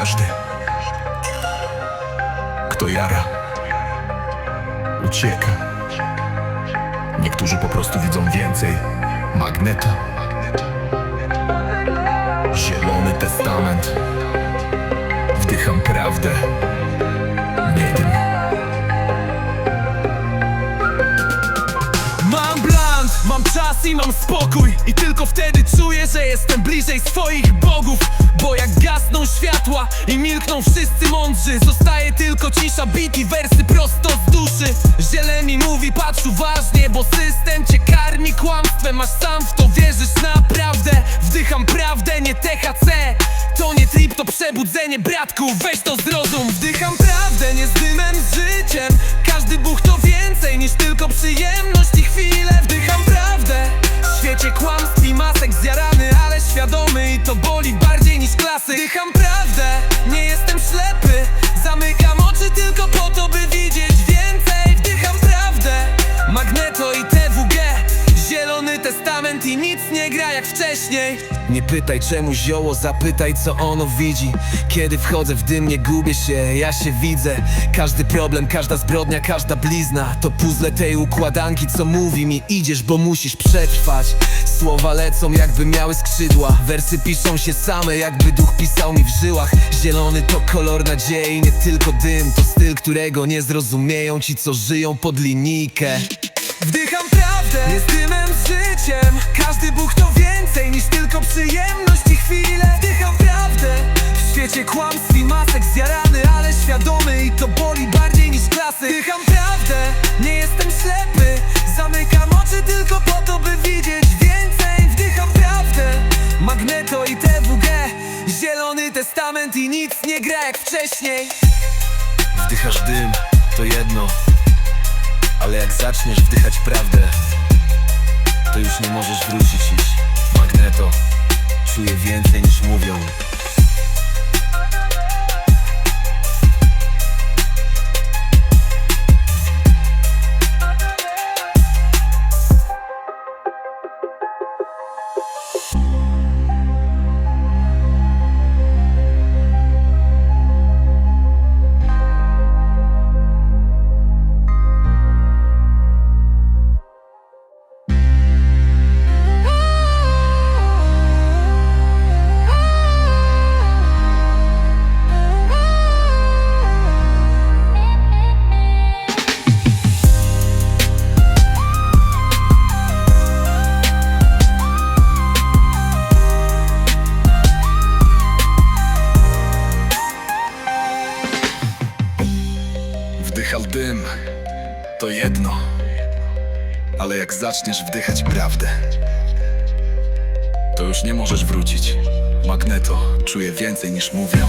każdy, kto jara, ucieka. Niektórzy po prostu widzą więcej. Magneto. Zielony testament. Wdycham prawdę. Nie. Mam bland, mam czas i mam spokój I tylko wtedy czuję, że jestem bliżej swoich bogów i milkną wszyscy mądrzy. Zostaje tylko cisza, bit i wersy prosto z duszy. Zieleni mówi patrz uważnie, bo system cię karmi kłamstwem. Aż sam w to wierzysz naprawdę. Wdycham prawdę, nie THC To nie trip, to przebudzenie. Bratku Weź to zrozum. Wdycham prawdę, nie z dymem, z życiem. Każdy buch to więcej niż tylko przyjemność i chwilę Wdycham prawdę. W świecie kłamstw i masek zjarany, ale świadomy I to boli bardziej niż klasy. Wdycham Nie pytaj czemu zioło, zapytaj co ono widzi. Kiedy wchodzę w dym nie gubię się, ja się widzę. Każdy problem, każda zbrodnia, każda blizna To puzzle tej układanki co mówi mi Idziesz, bo musisz przetrwać. Słowa lecą jakby miały skrzydła. Wersy piszą się same jakby duch pisał mi w żyłach. Zielony to kolor nadziei, nie tylko dym. To styl, którego nie zrozumieją ci co żyją pod linijkę. Wdycham prawdę, nie z dymem, życiem. Każdy buch to więcej niż tylko przyjemność i chwile. Wdycham prawdę, w świecie kłamstw i masek zjarany Ale świadomy i to boli bardziej niż klasy. Wdycham prawdę, nie jestem ślepy. Zamykam oczy tylko po to, by widzieć więcej. Wdycham prawdę, Magneto i TWG Zielony testament i nic nie gra jak wcześniej. Wdychasz dym, to jedno. Ale jak zaczniesz wdychać prawdę To już nie możesz wrócić. Iść Magneto Czuję więcej niż mówią Wdychał dym, to jedno. Ale jak zaczniesz wdychać prawdę, to już nie możesz wrócić. Magneto czuje więcej niż mówią.